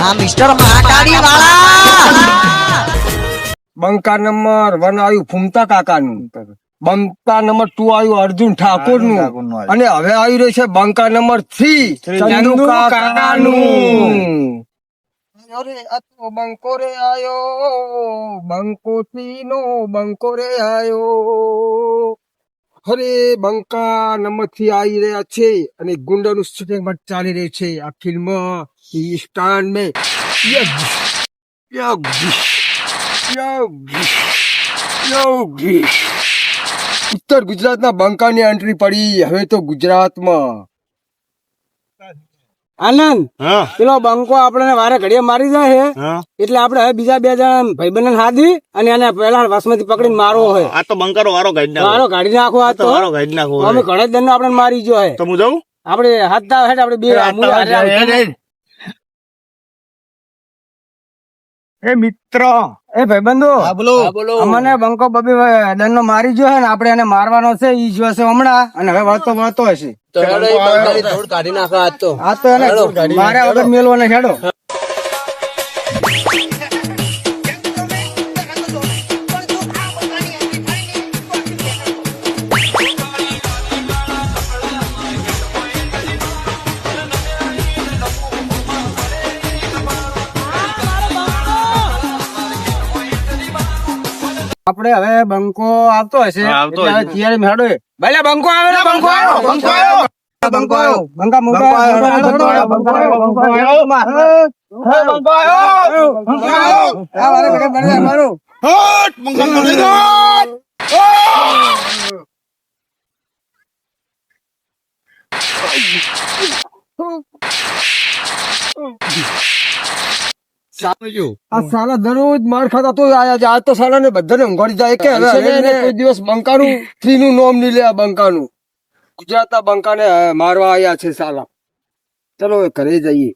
હા મિસ્ટર મહાકાળી વાળા. Banka number one આવ્યું ફૂમતા કાકાનું. બંકા નંબર ટુ આવ્યું અર્જુન ઠાકોરનું અને હવે આવી રહ્યું છે બંકા નંબર થ્રી ચંદુ કાકાનું. બંકો રે આયો. બંકો થી નો બંકો રે આયો. અરે બંકા નંબર આવી રહ્યા છે અને ગુંડાનું શૂટિંગ પણ ચાલી રહ્યું છે. આ ફિલ્મ સ્ટાન મેં ઉત્તર ગુજરાતના બંકાની એન્ટ્રી પડી. હવે તો ગુજરાતમાં. આનંદ? પેલો બંકો આપણે વારે ઘડીએ મારી જાય છે એટલે આપડે હવે બીજા બે જણા ભાઈબંધ હાદી અને એને પેલા વસમતી પકડીને મારવો હોય આ તો બંકરો વારો કાઢી નાખો. મારો કાઢી નાખો આ તો વારો ગાડી નાખો અમે ઘણા દંડ આપણે મારી જો હે. તો હું જાઉં? આપડે હાથ હેઠ આપડે બે એ મિત્ર. એ ભાઈબંધો બોલો. અમને બંકો બબી દંડો મારી જો હે ને આપણે એને મારવાનો છે ઈ જોશે હમણાં. અને હવે વળતો વળતો હશે. તો હેડો એ બંકાની ધૂળ કાઢી નાખો આજ તો. આ તો એને મારે વગર મેલવો ને હેડો. આપણે હવે બંકો આવતો હશે હા, મેળવે ભલે બંકો આવે બંકો આવ્યો બંકો આવ્યો. બંકો આવ્યો બંકા મોટા બંકો આવ્યો બંકો આવ્યો બંકો આવ્યો બંકો આવ્યો બંકો આવ્યો આ વારે ઘરે બને મારો હટ બંકારો લઈ જાઓ. આ સાલા દરરોજ માર ખાતા તો આયા છે આજ તો સાલા ને બધાને ઊંઘાડી જાય. કે હવે કોઈ દિવસ બંકાનું થ્રી નું નોમ નહીં લે બંકાનું. ગુજરાતના બંકાને મારવા આયા છે સાલા. ચલો ઘરે જઈએ.